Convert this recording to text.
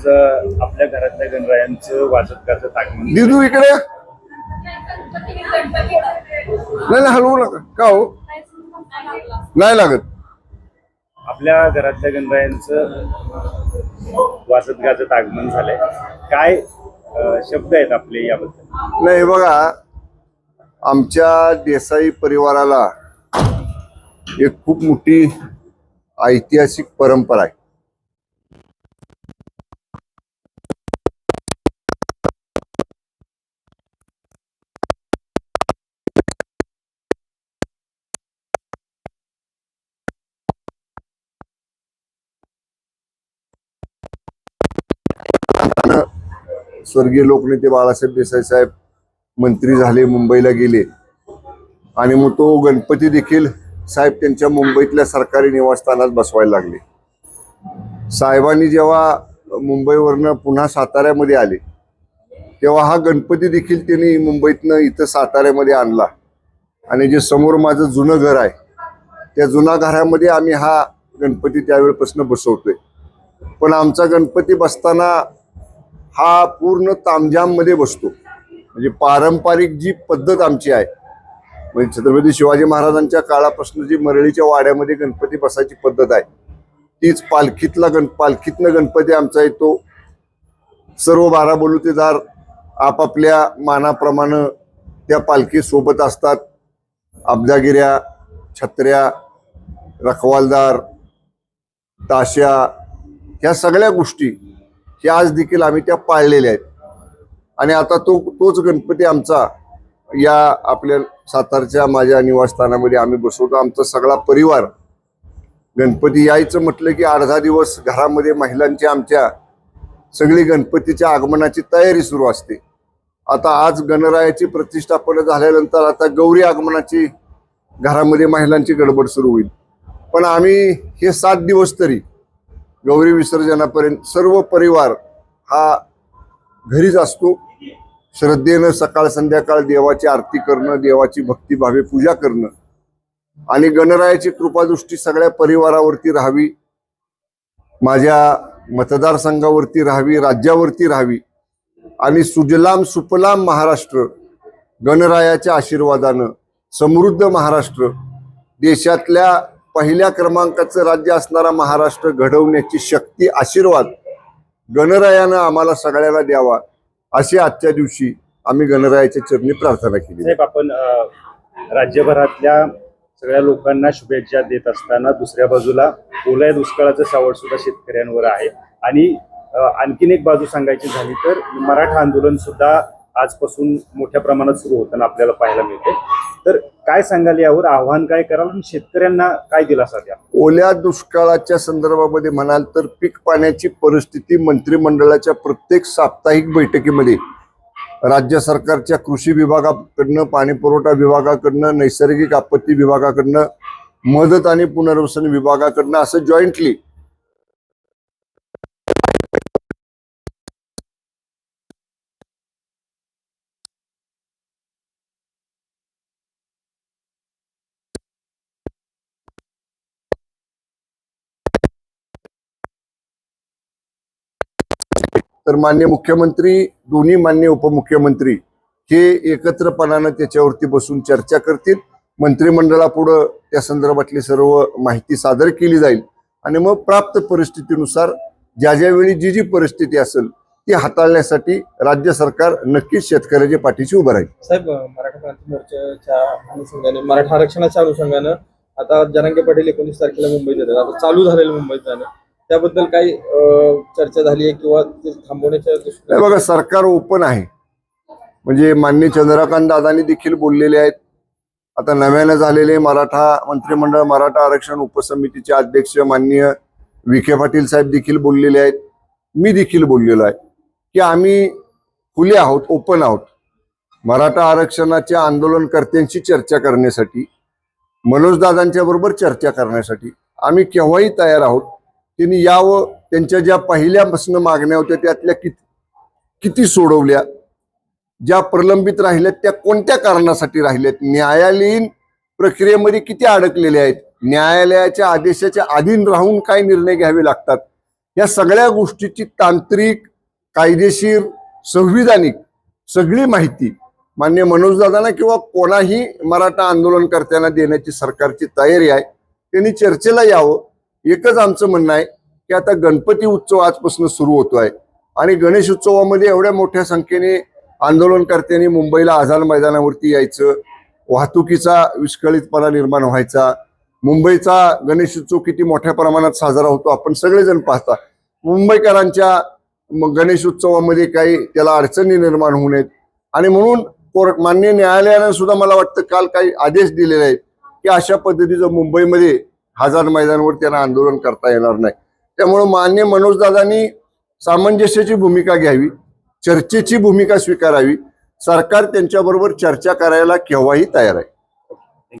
आज आपल्या घरातल्या गणरायांचं वाजत गाजत आगमन दिदू इकडे. नाही नाही, हलवू नका. का हो? नाही लागत. आपल्या घरातल्या गणरायांचं वाजत गाजत आगमन झालंय. काय अं, शब्द आहेत आपले याबद्दल? नाही बघा आमच्या देसाई परिवाराला एक खूप मोठी ऐतिहासिक परंपरा आहे. स्वर्गीय लोकनेते बाळासाहेब देसाई साहेब मंत्री झाले मुंबईला गेले. आणि मग तो गणपती देखील साहेब त्यांच्या मुंबईतल्या सरकारी निवासस्थानात बसवायला लागले. साहेबांनी जेव्हा मुंबईवरनं पुन्हा साताऱ्यामध्ये आले तेव्हा हा गणपती देखील त्यांनी मुंबईतनं इथं साताऱ्यामध्ये आणला. आणि जे समोर माझं जुनं घर आहे त्या जुन्या घरामध्ये आम्ही हा गणपती त्यावेळेपासून बसवतोय. पण आमचा गणपती बसताना हा पूर्ण तामझाममध्ये बसतो. म्हणजे पारंपरिक जी पद्धत आमची आहे म्हणजे छत्रपती शिवाजी महाराजांच्या काळापासून जी मरळीच्या वाड्यामध्ये गणपती बसायची पद्धत आहे तीच पालखीतला गण पालखीतनं गणपती आमचा येतो. सर्व बारा बलुतेदार आपापल्या मानाप्रमाणे त्या पालखी सोबत असतात. अब्दागिऱ्या छत्र्या रखवालदार ताश्या ह्या सगळ्या गोष्टी हे आज देखील आम्ही त्या पाळलेल्या आहेत. आणि आता तो तोच गणपती आमचा या आपल्या सातारच्या माझ्या निवासस्थानामध्ये आम्ही बसवतो. आमचा सगळा परिवार गणपती यायचं म्हटलं की अर्धा दिवस घरामध्ये महिलांची आमच्या सगळी गणपतीच्या आगमनाची तयारी सुरू असते. आता आज गणरायाची प्रतिष्ठापना झाल्यानंतर आता गौरी आगमनाची घरामध्ये महिलांची गडबड सुरू होईल. पण आम्ही हे सात दिवस तरी गौरी विसर्जनापर्यंत सर्व परिवार हा घरीच असतो. श्रद्धेनं सकाळ संध्याकाळ देवाची आरती करणं देवाची भक्तिभावे पूजा करणं आणि गणरायाची कृपादृष्टी सगळ्या परिवारावरती राहावी. माझ्या मतदारसंघावरती राहावी राज्यावरती राहावी आणि सुजलाम सुपलाम महाराष्ट्र गणरायाच्या आशीर्वादानं समृद्ध महाराष्ट्र देशातल्या पहिल्या क्रमांकाचं राज्य असणारा महाराष्ट्र घडवण्याची शक्ती आशीर्वाद गणरायानं आम्हाला सगळ्याला द्यावा अशी आजच्या दिवशी आम्ही गणरायाच्या चरणी प्रार्थना केली. साहेब आपण राज्यभरातल्या सगळ्या लोकांना शुभेच्छा देत असताना दुसऱ्या बाजूला ओल्या दुष्काळाचं सावड सुद्धा शेतकऱ्यांवर आहे. आणि आणखीन एक बाजू सांगायची झाली तर मराठा आंदोलन सुद्धा आजपासून मोठ्या प्रमाणात सुरू होताना आपल्याला पाहायला मिळते. तर काय सांगाल यावर? आव्हान काय कराल? आणि शेतकऱ्यांना काय दिलासा द्या? ओल्या दुष्काळाच्या संदर्भामध्ये म्हणाल तर पीक पाण्याची परिस्थिती मंत्रिमंडळाच्या प्रत्येक साप्ताहिक बैठकीमध्ये राज्य सरकारच्या कृषी विभागाकडनं पाणीपुरवठा विभागाकडनं नैसर्गिक आपत्ती विभागाकडनं मदत आणि पुनर्वसन विभागाकडनं असं जॉईंटली तर मान्य मुख्यमंत्री दोन्ही मान्य उपमुख्यमंत्री हे एकत्रपणानं त्याच्यावरती बसून चर्चा करतील. मंत्रिमंडळापुढं त्या संदर्भातली सर्व माहिती सादर केली जाईल. आणि मग प्राप्त परिस्थितीनुसार ज्या ज्यावेळी जी जी परिस्थिती असेल ती हाताळण्यासाठी राज्य सरकार नक्कीच शेतकऱ्याच्या पाठीशी उभं राहील. साहेब मराठा क्रांती मोर्चाच्या अनुषंगाने मराठा आरक्षणाच्या अनुषंगानं आता जनांगे पाटील एकोणीस तारखेला मुंबईत येतात. आता चालू झालेलं मुंबईत जाणं. त्याबद्दल काही चर्चा झाली आहे किंवा ते थांबवण्याच्या नाही बघा सरकार ओपन आहे. म्हणजे माननीय चंद्रकांत दादांनी देखील बोललेले आहेत. आता नव्यानं झालेले मराठा मंत्रिमंडळ मराठा आरक्षण उपसमितीचे अध्यक्ष माननीय विखे पाटील साहेब देखील बोललेले आहेत. मी देखील बोललेलो आहे की आम्ही खुले आहोत ओपन आहोत. मराठा आरक्षणाच्या आंदोलनकर्त्यांशी चर्चा करण्यासाठी मनोजदादांच्या बरोबर चर्चा करण्यासाठी आम्ही केव्हाही तयार आहोत. त्यांनी यावं त्यांच्या ज्या पहिल्यापासून मागण्या होत्या त्यातल्या किती किती सोडवल्या? ज्या प्रलंबित राहिल्यात त्या कोणत्या कारणासाठी राहिल्यात? न्यायालयीन प्रक्रियेमध्ये किती अडकलेल्या आहेत? न्यायालयाच्या आदेशाच्या अधीन राहून काय निर्णय घ्यावे लागतात? या सगळ्या गोष्टीची तांत्रिक कायदेशीर संविधानिक सगळी माहिती मान्य मनोजदादांना किंवा कोणाही मराठा आंदोलनकर्त्यांना देण्याची सरकारची तयारी आहे. त्यांनी चर्चेला यावं. एकच आमचं म्हणणं आहे की आता गणपती उत्सव आजपासून सुरू होतो आहे आणि गणेश उत्सवामध्ये एवढ्या मोठ्या संख्येने आंदोलनकर्त्यांनी मुंबईला आझाद मैदानावरती यायचं वाहतुकीचा विस्कळीतपणा निर्माण व्हायचा मुंबईचा गणेश उत्सव किती मोठ्या प्रमाणात साजरा होतो आपण सगळेजण पाहता. मुंबईकरांच्या गणेश उत्सवामध्ये काही त्याला अडचणी निर्माण होऊ नयेत. आणि म्हणून कोर्ट मान्य न्यायालयानं सुद्धा मला वाटतं काल काही आदेश दिलेले आहेत की अशा पद्धतीचं मुंबईमध्ये हजार मैदानावर त्यांना आंदोलन करता येणार नाही. त्यामुळं मान्य मनोजदादांनी सामंजस्याची भूमिका घ्यावी चर्चेची भूमिका स्वीकारावी. सरकार त्यांच्याबरोबर चर्चा करायला केव्हाही तयार आहे.